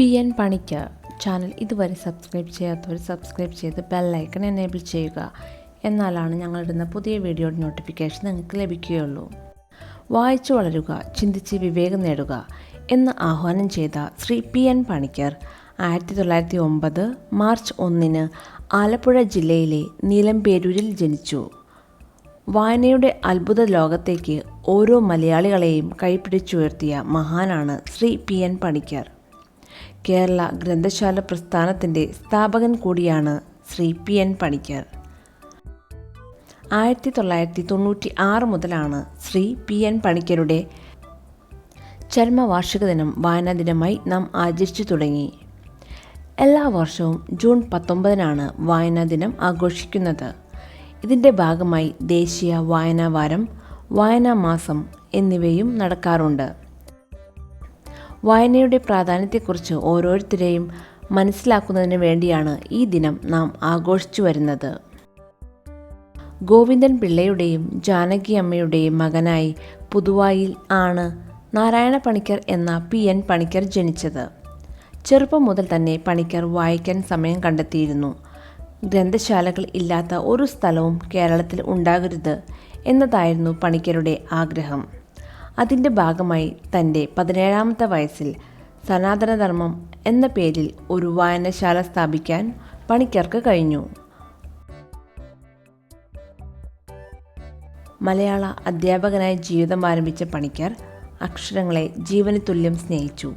P N Panicker channel ഇതുവരെ subscribe ചെയ്യാത്തവർ subscribe ചെയ്ത് ബെല്ലൈക്കൺ എനേബിൾ ചെയ്യുക. എന്നാലാണ് ഞങ്ങളിടുന്ന പുതിയ വീഡിയോയുടെ നോട്ടിഫിക്കേഷൻ നിങ്ങൾക്ക് ലഭിക്കുകയുള്ളൂ. വായിച്ചു വളരുക ചിന്തിച്ച് വിവേകം നേടുക എന്ന് ആഹ്വാനം ചെയ്ത ശ്രീ പി എൻ പണിക്കർ ആയിരത്തി തൊള്ളായിരത്തി ഒമ്പത് മാർച്ച് ഒന്നിന് ആലപ്പുഴ ജില്ലയിലെ നീലംപേരൂരിൽ ജനിച്ചു. വായനയുടെ അത്ഭുത ലോകത്തേക്ക് ഓരോ മലയാളികളെയും കൈപ്പിടിച്ചുയർത്തിയ മഹാനാണ് ശ്രീ പി എൻ പണിക്കർ. കേരള ഗ്രന്ഥശാല പ്രസ്ഥാനത്തിന്റെ സ്ഥാപകൻ കൂടിയാണ് ശ്രീ പി എൻ പണിക്കർ. ആയിരത്തി തൊള്ളായിരത്തി തൊണ്ണൂറ്റി ആറ് മുതലാണ് ശ്രീ പി എൻ പണിക്കരുടെ ചരമവാർഷിക ദിനം വായനാ ദിനമായി നാം ആചരിച്ചു തുടങ്ങി. എല്ലാ വർഷവും ജൂൺ പത്തൊമ്പതിനാണ് വായനാ ദിനം ആഘോഷിക്കുന്നത്. ഇതിന്റെ ഭാഗമായി ദേശീയ വായനാ വാരം വായനാ മാസം എന്നിവയും നടക്കാറുണ്ട്. വായനയുടെ പ്രാധാന്യത്തെക്കുറിച്ച് ഓരോരുത്തരെയും മനസ്സിലാക്കുന്നതിന് വേണ്ടിയാണ് ഈ ദിനം നാം ആഘോഷിച്ചു വരുന്നത്. ഗോവിന്ദൻ പിള്ളയുടെയും ജാനകി അമ്മയുടെയും മകനായി പുതുവായിൽ ആണ് നാരായണ പണിക്കർ എന്ന പി എൻ പണിക്കർ ജനിച്ചത്. ചെറുപ്പം മുതൽ തന്നെ പണിക്കർ വായിക്കാൻ സമയം കണ്ടെത്തിയിരുന്നു. ഗ്രന്ഥശാലകൾ ഇല്ലാത്ത ഒരു സ്ഥലവും കേരളത്തിൽ ഉണ്ടാകരുത് എന്നതായിരുന്നു പണിക്കരുടെ ആഗ്രഹം. അതിന്റെ ഭാഗമായി തന്റെ പതിനേഴാമത്തെ വയസ്സിൽ സനാതനധർമ്മം എന്ന പേരിൽ ഒരു വായനശാല സ്ഥാപിക്കാൻ പണിക്കർക്ക് കഴിഞ്ഞു. മലയാള അധ്യാപകനായി ജീവിതം ആരംഭിച്ച പണിക്കർ അക്ഷരങ്ങളെ ജീവന് തുല്യം സ്നേഹിച്ചു.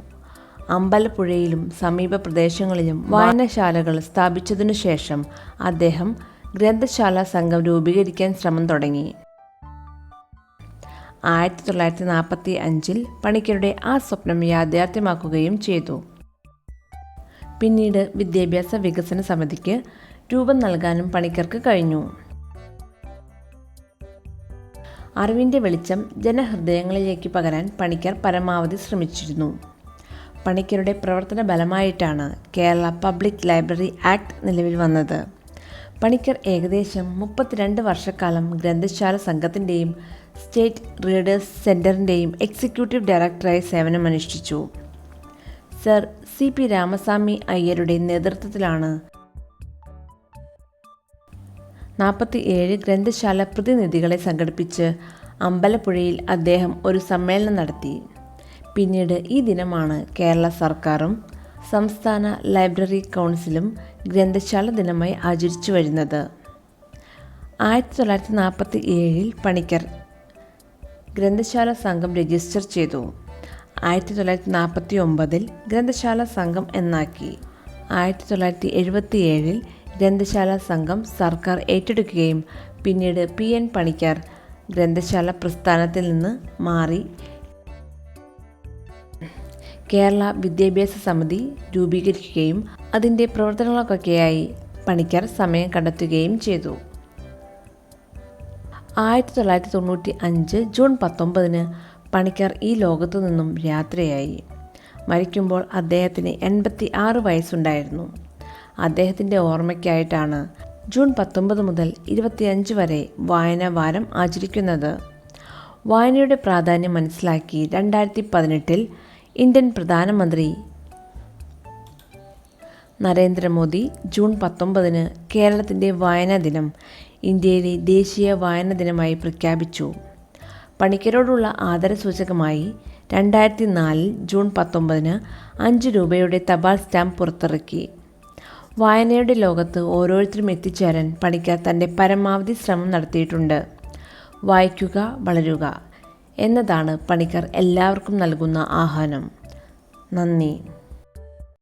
അമ്പലപ്പുഴയിലും സമീപ പ്രദേശങ്ങളിലും വായനശാലകൾ സ്ഥാപിച്ചതിനു ശേഷം അദ്ദേഹം ഗ്രന്ഥശാല സംഘം രൂപീകരിക്കാൻ ശ്രമം തുടങ്ങി. ആയിരത്തി തൊള്ളായിരത്തി നാൽപ്പത്തി അഞ്ചിൽ പണിക്കരുടെ ആ സ്വപ്നം യാഥാർത്ഥ്യമാക്കുകയും ചെയ്തു. പിന്നീട് വിദ്യാഭ്യാസ വികസന സമിതിക്ക് രൂപം നൽകാനും പണിക്കർക്ക് കഴിഞ്ഞു. അറിവിന്റെ വെളിച്ചം ജനഹൃദയങ്ങളിലേക്ക് പകരാൻ പണിക്കർ പരമാവധി ശ്രമിച്ചിരുന്നു. പണിക്കരുടെ പ്രവർത്തന ബലമായിട്ടാണ് കേരള പബ്ലിക് ലൈബ്രറി ആക്ട് നിലവിൽ വന്നത്. പണിക്കർ ഏകദേശം മുപ്പത്തിരണ്ട് വർഷക്കാലം ഗ്രന്ഥശാല സംഘത്തിന്റെയും സ്റ്റേറ്റ് റീഡേഴ്സ് സെന്ററിന്റെയും എക്സിക്യൂട്ടീവ് ഡയറക്ടറായി സേവനമനുഷ്ഠിച്ചു സർ സി പി രാമസ്വാമി അയ്യരുടെ നേതൃത്വത്തിലാണ്. നാൽപ്പത്തി ഏഴ് ഗ്രന്ഥശാല പ്രതിനിധികളെ സംഘടിപ്പിച്ച് അമ്പലപ്പുഴയിൽ അദ്ദേഹം ഒരു സമ്മേളനം നടത്തി. പിന്നീട് ഈ ദിനമാണ് കേരള സർക്കാരും സംസ്ഥാന ലൈബ്രറി കൗൺസിലും ഗ്രന്ഥശാല ദിനമായി ആചരിച്ചു വരുന്നത്. ആയിരത്തി തൊള്ളായിരത്തി നാൽപ്പത്തി ഏഴിൽ പണിക്കർ ഗ്രന്ഥശാല സംഘം രജിസ്റ്റർ ചെയ്തു. ആയിരത്തി തൊള്ളായിരത്തി നാൽപ്പത്തി ഒമ്പതിൽ ഗ്രന്ഥശാല സംഘം എന്നാക്കി. ആയിരത്തി തൊള്ളായിരത്തി എഴുപത്തി ഏഴിൽ ഗ്രന്ഥശാല സംഘം സർക്കാർ ഏറ്റെടുക്കുകയും പിന്നീട് പി എൻ പണിക്കർ ഗ്രന്ഥശാല പ്രസ്ഥാനത്തിൽ നിന്ന് മാറി. കേരള വിദ്യാഭ്യാസ സമിതി രൂപീകരിക്കുകയും അതിന്റെ പ്രവർത്തനങ്ങൾക്കൊക്കെയായി പണിക്കർ സമയം കണ്ടെത്തുകയും ചെയ്തു. ആയിരത്തി തൊള്ളായിരത്തി തൊണ്ണൂറ്റി അഞ്ച് ജൂൺ പത്തൊമ്പതിന് പണിക്കർ ഈ ലോകത്തു നിന്നും യാത്രയായി. മരിക്കുമ്പോൾ അദ്ദേഹത്തിന് എൺപത്തി ആറ് വയസ്സുണ്ടായിരുന്നു. അദ്ദേഹത്തിന്റെ ഓർമ്മയ്ക്കായിട്ടാണ് ജൂൺ പത്തൊമ്പത് മുതൽ ഇരുപത്തിയഞ്ച് വരെ വായനാ വാരം ആചരിക്കുന്നത്. വായനയുടെ പ്രാധാന്യം മനസ്സിലാക്കി രണ്ടായിരത്തി പതിനെട്ടിൽ ഇന്ത്യൻ പ്രധാനമന്ത്രി നരേന്ദ്രമോദി ജൂൺ പത്തൊമ്പതിന് കേരളത്തിന്റെ വായനാ ദിനം ഇന്ത്യയിലെ ദേശീയ വായനാ ദിനമായി പ്രഖ്യാപിച്ചു. പണിക്കരോടുള്ള ആദരസൂചകമായി രണ്ടായിരത്തി നാലിൽ ജൂൺ പത്തൊമ്പതിന് അഞ്ച് രൂപയുടെ തപാൽ സ്റ്റാമ്പ് പുറത്തിറക്കി. വായനയുടെ ലോകത്ത് ഓരോരുത്തരും എത്തിച്ചേരാൻ പണിക്കർ തന്റെ പരമാവധി ശ്രമം നടത്തിയിട്ടുണ്ട്. വായിക്കുക വളരുക എന്നതാണ് പണിക്കർ എല്ലാവർക്കും നൽകുന്ന ആഹ്വാനം. നന്ദി.